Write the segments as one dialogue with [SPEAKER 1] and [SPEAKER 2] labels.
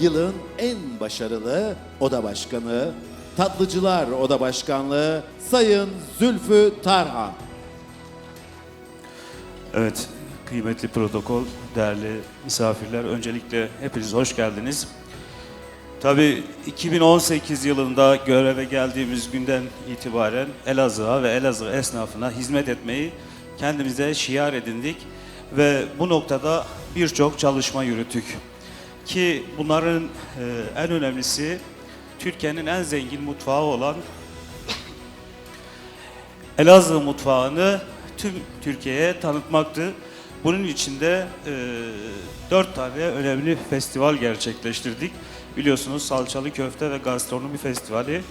[SPEAKER 1] yılın en başarılı oda başkanı, Tatlıcılar Oda Başkanlığı Sayın Zülfü Tarhan.
[SPEAKER 2] Evet, kıymetli protokol, değerli misafirler, öncelikle hepiniz hoş geldiniz. Tabii 2018 yılında göreve geldiğimiz günden itibaren Elazığ'a ve Elazığ esnafına hizmet etmeyi kendimize şiar edindik ve bu noktada birçok çalışma yürüttük. Ki bunların e, en önemlisi Türkiye'nin en zengin mutfağı olan Elazığ mutfağını tüm Türkiye'ye tanıtmaktı. Bunun için de e, dört tane önemli festival gerçekleştirdik. Biliyorsunuz Salçalı Köfte ve Gastronomi Festivali.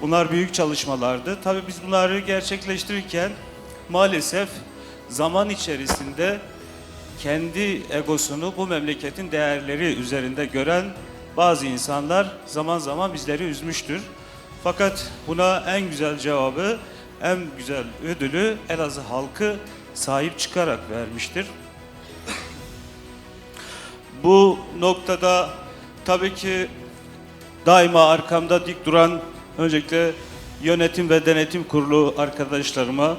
[SPEAKER 2] Bunlar büyük çalışmalardı. Tabii biz bunları gerçekleştirirken maalesef zaman içerisinde kendi egosunu bu memleketin değerleri üzerinde gören bazı insanlar zaman zaman bizleri üzmüştür. Fakat buna en güzel cevabı, en güzel ödülü Elazığ halkı sahip çıkarak vermiştir. Bu noktada tabii ki daima arkamda dik duran öncelikle yönetim ve denetim kurulu arkadaşlarıma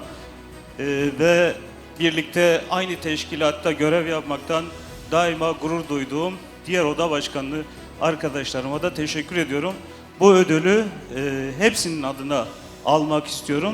[SPEAKER 2] e, ve birlikte aynı teşkilatta görev yapmaktan daima gurur duyduğum diğer oda başkanlığı arkadaşlarıma da teşekkür ediyorum. Bu ödülü e, hepsinin adına almak istiyorum.